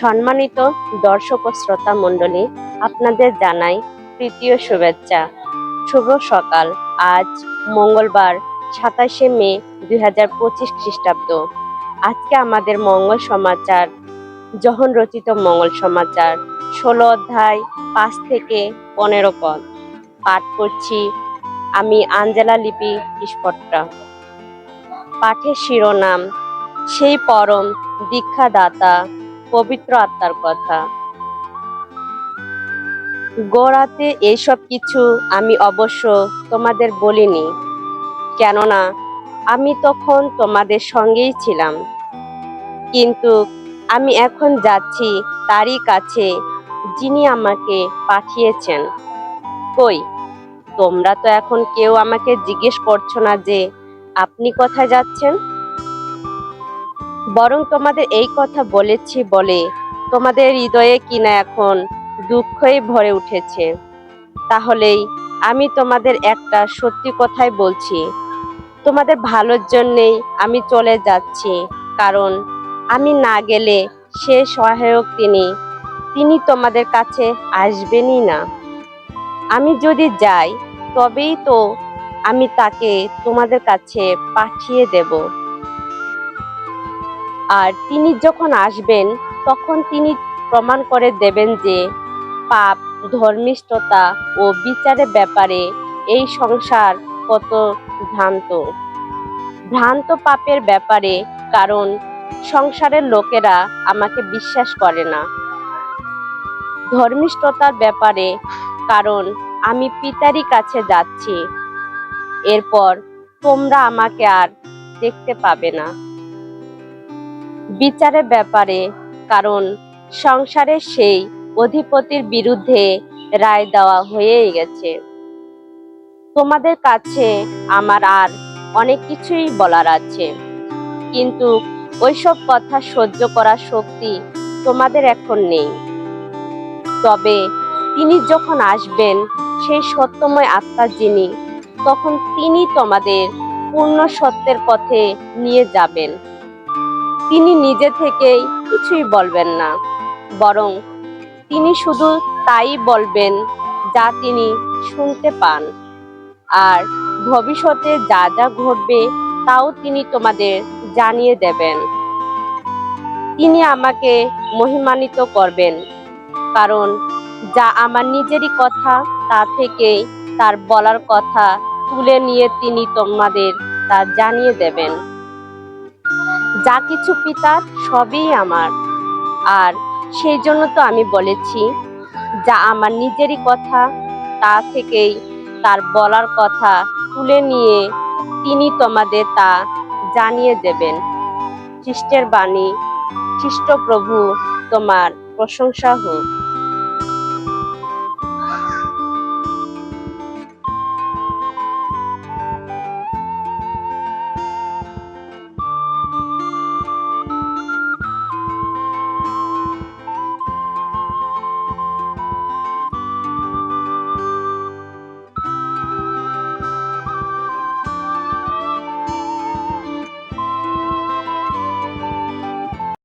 সম্মানিত দর্শক ও শ্রোতা মণ্ডলী, আপনাদের জানাই তৃতীয় শুভেচ্ছা। শুভ সকাল। আজ মঙ্গলবার, সাতাশে মে দুই হাজার পঁচিশ খ্রিস্টাব্দ। আজকে আমাদের মঙ্গল সমাচার যখন রচিত মঙ্গল সমাচার, ষোলো অধ্যায় পাঁচ থেকে পনেরো পদ। পাঠ করছি আমি আঞ্জেলা লিপি স্পট্টা পাঠের শিরোনাম, সেই পরম দীক্ষাদাতা পবিত্র আত্মার কথা। গোড়াতে এইসব কিছু আমি অবশ্য তোমাদের বলিনি, কেননা আমি তখন তোমাদের সঙ্গেই ছিলাম। কিন্তু আমি এখন যাচ্ছি তারই কাছে যিনি আমাকে পাঠিয়েছেন। কই, তোমরা তো এখন কেউ আমাকে জিজ্ঞেস করছ না যে আপনি কোথায় যাচ্ছেন? বরং তোমাদের এই কথা বলেছি বলে তোমাদের হৃদয়ে কিনা এখন দুঃখই ভরে উঠেছে। তাহলেই আমি তোমাদের একটা সত্যি কথাই বলছি। তোমাদের ভালোর জন্যেই আমি চলে যাচ্ছি, কারণ আমি না গেলে সে সহায়ক তিনি তিনি তোমাদের কাছে আসবেনই না। আমি যদি যাই, তবেই তো আমি তাকে তোমাদের কাছে পাঠিয়ে দেব। আর তিনি যখন আসবেন, তখন তিনি প্রমাণ করে দেবেন যে পাপ, ধর্মিষ্ঠতা ও বিচারের ব্যাপারে এই সংসার কত ভ্রান্ত। ভ্রান্ত পাপের ব্যাপারে কারণ সংসারের লোকেরা আমাকে বিশ্বাস করে না। ধর্মিষ্ঠতার ব্যাপারে কারণ আমি পিতারই কাছে যাচ্ছি। এরপর তোমরা আমাকে আর দেখতে পাবে না। বিচারের ব্যাপারে, কারণ সংসারের সেই অধিপতির বিরুদ্ধে রায় দেওয়া হয়েই গেছে। তোমাদের কাছে আমার আর অনেক কিছুই বলার আছে, কিন্তু ওইসব কথা সহ্য করার শক্তি তোমাদের এখন নেই। তবে তিনি যখন আসবেন, সেই সত্যময় আত্মা যিনি, তখন তিনি তোমাদের পূর্ণ সত্যের পথে নিয়ে যাবেন। তিনি নিজে থেকেই কিছুই বলবেন না, বরং তিনি শুধু তাই বলবেন যা তিনি শুনতে পান। আর ভবিষ্যতে যা যা ঘটবে তাও তিনি তোমাদের জানিয়ে দেবেন। তিনি আমাকে মহিমান্বিত করবেন, কারণ যা আমার নিজেরই কথা তা থেকে তার বলার কথা তুলে নিয়ে তিনি তোমাদের তা জানিয়ে দেবেন। যা কিছু পিতার সবই আমার। আর সেই জন্য তো আমি বলেছি, যা আমার নিজেরই কথা, তা থেকেই তার বলার কথা তুলে নিয়ে তিনি তোমাদের তা জানিয়ে দেবেন। খ্রিস্টের বাণী খ্রিস্ট প্রভু তোমার প্রশংসা হোক।